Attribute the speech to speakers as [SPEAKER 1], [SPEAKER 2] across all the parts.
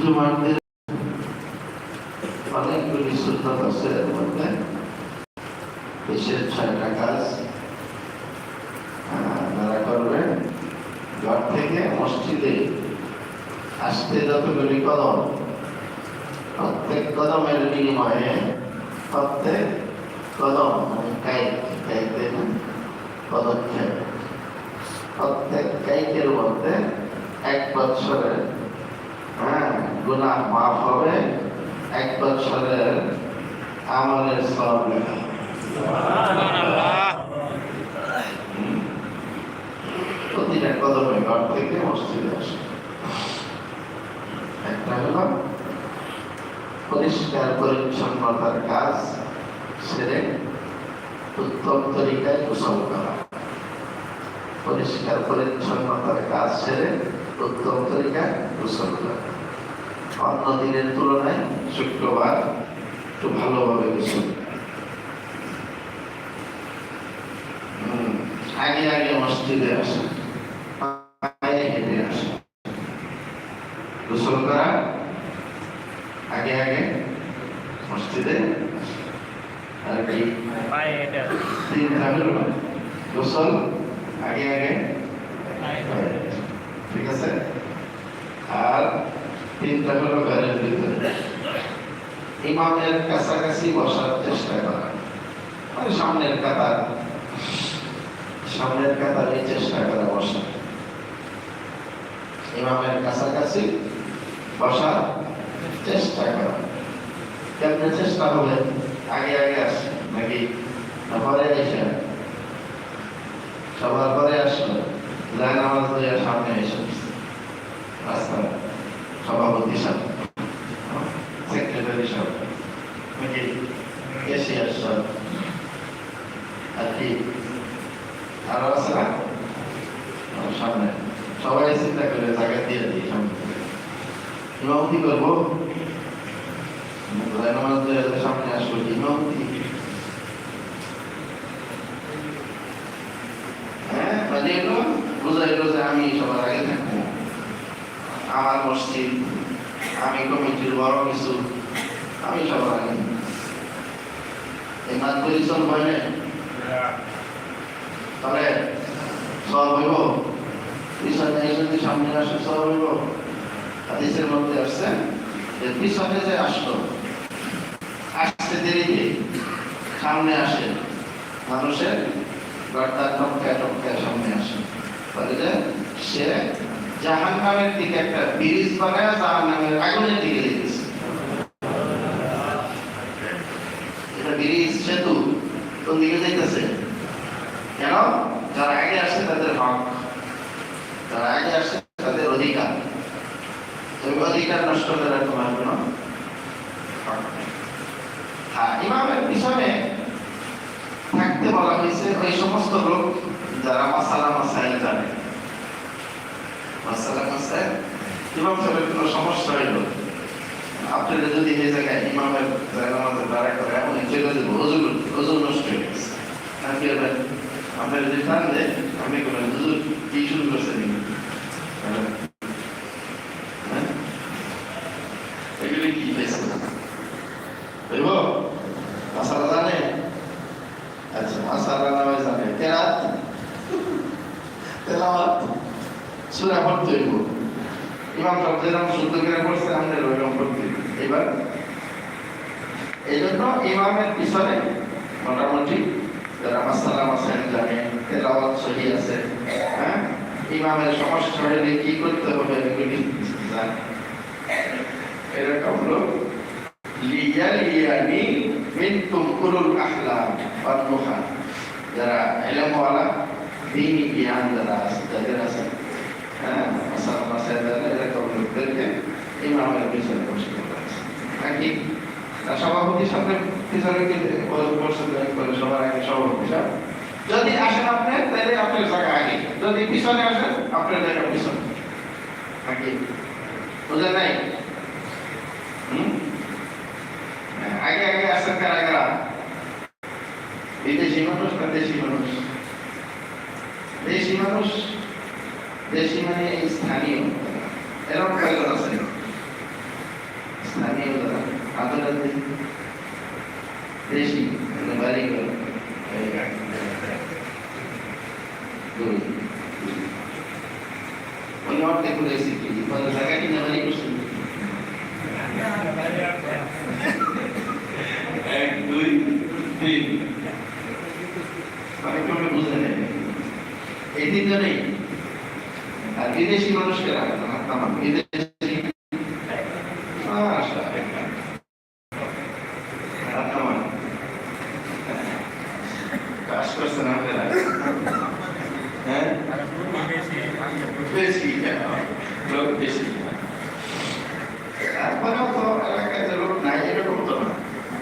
[SPEAKER 1] জুমারদের অনেকগুলি সুন্নত আছে এর মধ্যে। বিশেষ ছয়টা কাজ যারা করবে ঘর থেকে মসজিদে আসতে যতগুলি কদম, প্রত্যেক কদমের বিনিময়ে প্রত্যেক কদম মানে পদক্ষেপ। প্রত্যেক কাইকের মধ্যে এক বছরের হ্যাঁ গুনাহ মাফ হবে। এক বছরের আমলের প্রতিটা কদমে ঘর থেকে মসজিদে আসে। একটা হলো পরিষ্কার পরিচ্ছন্নতার কাজ সেরে উত্তম তরিকায় গোসল করা। পরিষ্কার পরিচ্ছন্নতার কাজ সেরে উত্তম তরিকায় গোসল করা। অন্য দিনের তুলনায় শুক্রবার একটু ভালোভাবে গোসল হুম, আগে আগে মসজিদে আসে পায়ে হেঁটে আসে। গোসল করা আগে আগে মসজিদে আর কি? গোসল আগে আগে। ঠিক আছে? আর তিনটা হলো ঘরের ভিতরে। ইমামের কাছাকাছি বসার চেষ্টা করা। মানে সামনের কাতার, সামনের কাতারে চেষ্টা করা বসা। ইমামের কাছাকাছি বসার চেষ্টা করা। কেমনে চেষ্টা হবে? আগে আগে আসে নাকি পরে এসে সবার পরে আসলো। লাইন নামাজ দিয়ে সামনে এসে। সভাপতি সাহেব। সেক্রেটারি সাহেব। এশিয়ার সাহেব আর কি? আরও আছে না? সামনে। সবাই চিন্তা করে জায়গা দিয়ে দিই সামনে। ইমামতি করব? সামনে আসলো ইমামতি। হ্যাঁ মানে বুঝাইলো যে আমি সবার আগে থাকব। আমার মসজিদ, আমি কমিটির বড় কিছু, আমি সবার আগে এই মাত পরিশ্রম হয় না তাহলে সব হইব? পিছনে এসে সামনে আসে সব হইব? হাদিসের মধ্যে আসছে, যে পিছনে যে আসলো, আসতে দেরিতে সামনে আসে, মানুষের গর্দার টপকায় টপকায় সামনে আসে। যে সে জাহান নামের দিকে একটা ব্রিজ বানায় জাহান আগুনের দিকে যেতেছে। ব্রিজ, সেতু, কোন দিকে যাইতেছে? কেন? যারা আগে আসছে তাদের হক। যারা আগে আসছে তাদের অধিকার। তুমি অধিকার নষ্ট করার তোমার কোনো হ্যাঁ ইমামের পিছনে থাকতে বলা হয়েছে, ওই সমস্ত লোক যারা মাসালা মাসাইল জানে। মাসালা সাহেবের কোনো সমস্যা যদি এই জায়গায় আমাদের করে নষ্ট যদি আপনি কি শুরু হ্যাঁ? হ্যাঁ? এগুলি কি পেয়েছে বুঝব মাসালা জানে আচ্ছা মাসালা নামে জানে কেরাত তেলাওয়াত সূরা পড়তে হইব ইমাম সাহেব শুদ্ধ করে পড়ছে আমাদের ওইরকম এবার এই জন্য ইমামের পিছনে মোটামুটি যারা হ্যাঁ? হলে এরকম ওয়ান যারা ইলমওয়ালা দীনি জ্ঞান যারা আছে, যাদের আছে হ্যাঁ এরকম লোকদেরকে ইমামের পিছনে বসে নাকি না সভাপতির সামনে পিছনে করে সবার আগে সভাপতি সাহেব যদি আসেন আপনি তাহলে আপনার জায়গা আগে যদি পিছনে আসেন আপনার জায়গা পিছনে নাকি বুঝলেন নাই আগে আগে আসেন কারা কারা বিদেশি মানুষ না দেশি মানুষ। দেশি মানুষ দেশি মানে স্থানীয়। এরকম কয়েকজন আছে স্থানীয় আন্তর্জাতিক দেশি মানে বাড়িগুলো এই দুই। ওই অর্থে করেছি কি জায়গা কিনে বাড়ি করছি এক দুই তিন। বুঝে নেই এই তিনজনেই? আর বিদেশি মানুষকে রাখেন আমার বিদেশি কাজ আপনারা হ্যাঁ? বেশি লোক বেশি। তারপরেও তো লোক নাই তো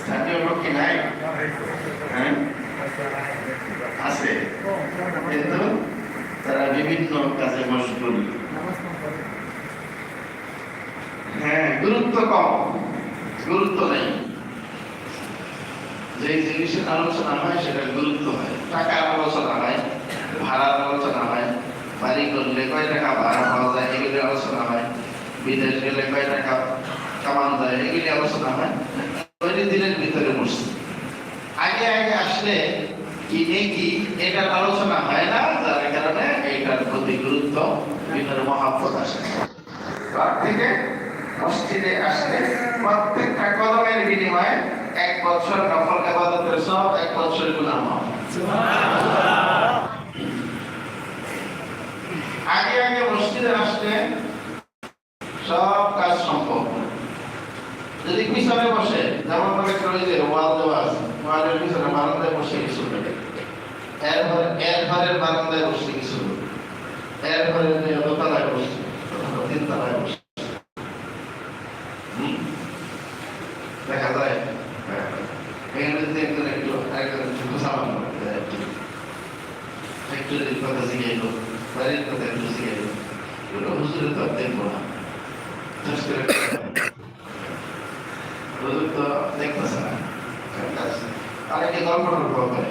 [SPEAKER 1] স্থানীয় লোক নাই? হ্যাঁ? আছে। কিন্তু তারা বিভিন্ন কাজে মশগুল। হ্যাঁ গুরুত্ব কম, গুরুত্ব নেই। যে জিনিসের আলোচনা হয় সেটার গুরুত্ব হয়। টাকার আলোচনা হয়, ভাড়ার আলোচনা হয়, বাড়ি করলে কয় টাকা ভাড়া পাওয়া যায় এগুলি আলোচনা হয়, বিদেশ গেলে কয় টাকা কামান যায় এগুলি আলোচনা হয়। দিনের ভিতরে বসছে আগে আগে আসলে এটার আলোচনা হয় না, যার কারণে এটার প্রতি গুরুত্ব আসে। থেকে মসজিদে আসলে প্রত্যেকটা বিনিময়ে এক বছর নফল ইবাদতের সব এক বছর আগে আগে মসজিদে আসলে সব কাজ সম্ভব। যদি পিছনে বসে যেমন মনে করে যে ওয়াল দেওয়া আছে, ওয়ালের পিছনে বারান্দায় বসে কিছু করবে এর ঘরের বারান্দায় বসে কিছু করবে দোতলায় বসছে তিন বসে। দেখা যায়। হ্যাঁ। এখানে যদি একজন একটু একজন একটু সামান একটু। কথা শিখাইল বাড়ির কথা একটু শিখাইল ওটা হুজুরে তো দেখব না। হুজুর তো দেখতেছে না। অনেকে গল্প টল্প করে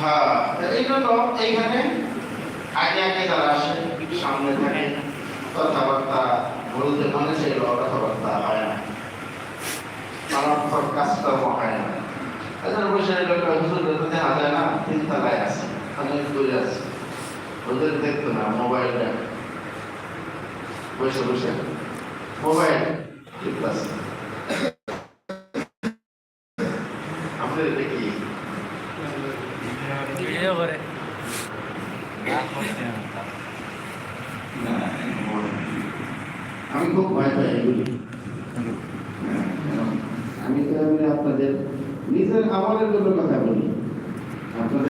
[SPEAKER 1] হ্যাঁ। জন্য এইখানে আগে আগে যারা আসে, সামনে কথাবার্তা মনে কথাবার্তা হয় না। অনর্থক কাজকর্ম হয় না। এদের বসে লোক আছে অনেক দূরে আছে। ওদের দেখতো না মোবাইল দেখ বসে বসে। মোবাইল, ঠিক আছে।
[SPEAKER 2] ভিডিও করে।
[SPEAKER 1] আমি খুব ভয় পাই এগুলি। আমি তো আপনাদের নিজের আমলের জন্য কথা